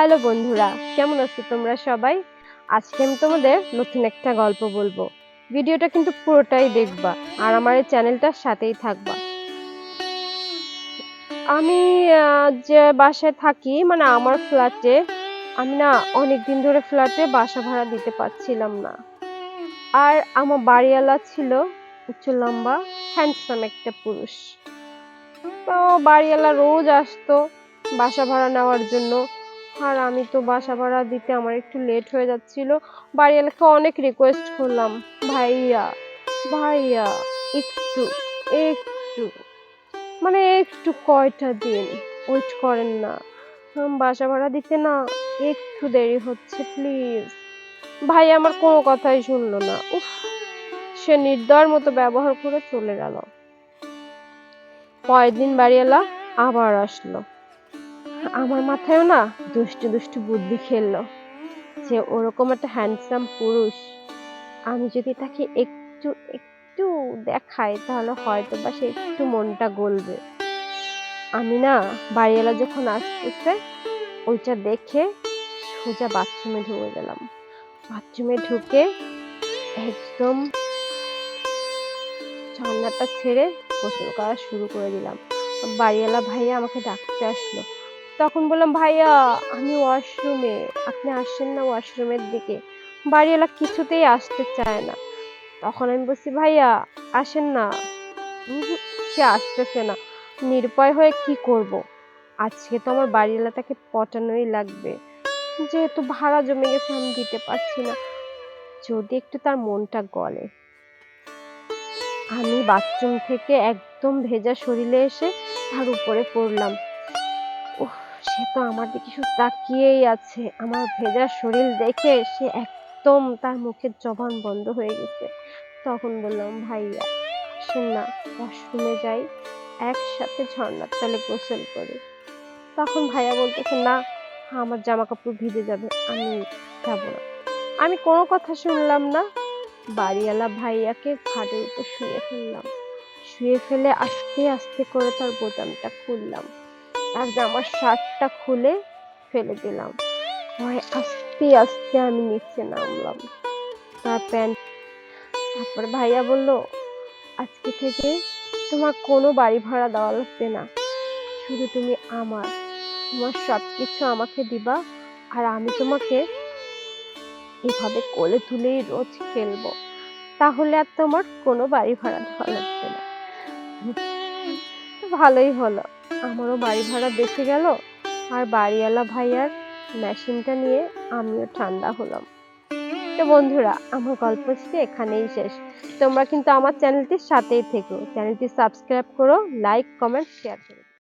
Hello বন্ধুরা, কেমন আছো তোমরা সবাই? আজকে আমি তোমাদের নতুন একটা গল্প বলব। ভিডিওটা কিন্তু পুরোটাই দেখবা আর আমার এই চ্যানেলটার সাথেই থাকবা। আমি যে বাসায় থাকি মানে আমার ফ্ল্যাটে, আমি না অনেক দিন ধরে ফ্ল্যাটে বাসা ভাড়া দিতে পারছিলাম না। আর আমার বাড়িওয়ালা ছিল উচ্চ লম্বা হ্যান্ডসাম একটা পুরুষ। তো বাড়িওয়ালা রোজ আসতো বাসা ভাড়া নেওয়ার জন্য। আর আমি তো বাসা ভাড়া দিতে আমার একটু লেট হয়ে যাচ্ছিল। বাড়িওয়ালাকে অনেক রিকোয়েস্ট করলাম। ভাইয়া ভাইয়া, একটু একটু মানে একটু কয়টা দিন? ওয়েট করেন না। বাসা ভাড়া দিতে না, একটু দেরি হচ্ছে প্লিজ ভাই আমার কোনো কথাই শুনলো না। উফ, সে নির্দয়ের মতো ব্যবহার করে চলে গেল। পরের দিন বাড়িওয়ালা আবার আসলো। আমার মাথায়ও না দুষ্টু দুষ্টু বুদ্ধি খেললো যে ওরকম একটা হ্যান্ডসাম পুরুষ, আমি যদি তাকে একটু একটু দেখাই তাহলে হয়তো বা সে একটু মনটা গলবে। আমি না বাড়িওয়ালা যখন আসতেছে, ওইটা দেখে সোজা বাথরুমে ঢুকে গেলাম। বাথরুমে ঢুকে একদম ঝর্ণাটা ছেড়ে গোসল করা শুরু করে দিলাম। বাড়িওয়ালা ভাইয়া আমাকে ডাকতে আসলো। তখন বললাম, ভাইয়া, আমি ওয়াশরুমে, আপনি আসেন না ওয়াশরুমের দিকে। বাড়িওয়ালা কিছুতেই আসতে চায় না। তখন আমি বলছি, ভাইয়া, আসেন না। সে আসতেছে না। নিরুপায় হয়ে কি করব? আজকে তো আমার বাড়িওয়ালা তাকে পটানোই লাগবে। যেহেতু ভাড়া জমে গেছে, আমি দিতে পারছি না। যদি একটু তার মনটা গলে। আমি বাথরুম থেকে একদম ভেজা শরীরে এসে তার উপরে পড়লাম। সে তো আমার দিকে শুধু তাকিয়েই আছে। আমার ভেজা শরীর দেখে সে একদম তার মুখের জবান বন্ধ হয়ে গেছে। তখন বললাম, ভাইয়া, আসেন না ওয়াশরুমে যাই, একসাথে ঝর্ণার তলে গোসল করি। তখন ভাইয়া বলতেছে, না, আমার জামা কাপড় ভিজে যাবে, আমি যাব না। আমি কোনো কথা শুনলাম না। বাড়িওয়ালা ভাইয়াকে খাটের উপর শুয়ে ফেললাম। শুয়ে ফেলে আস্তে আস্তে করে তার বোতামটা খুললাম। তার জামার শার্টটা খুলে ফেলে দিলাম। পরে আস্তে আস্তে আমি নিচে নামলাম। তার প্যান্ট। তারপরে ভাইয়া বলল, আজকে থেকে তোমার কোনো বাড়ি ভাড়া দেওয়া লাগবে না। শুধু তুমি আমার, তোমার সব কিছু আমাকে দিবা আর আমি তোমাকে এভাবে কোলে তুলেই রোজ খেলব। তাহলে আর তোমার কোনো বাড়ি ভাড়া দেওয়া লাগবে না। ভালোই হলো। আমারও বাড়ি ভাড়া বেঁচে গেল আর বাড়িওয়ালা ভাইয়ার মেশিনটা নিয়ে আমিও ঠান্ডা হলাম। তো বন্ধুরা, আমার গল্প আজকে এখানেই শেষ। তোমরা কিন্তু আমার চ্যানেলটির সাথেই থেকো। চ্যানেলটি সাবস্ক্রাইব করো, লাইক, কমেন্ট শেয়ার করো।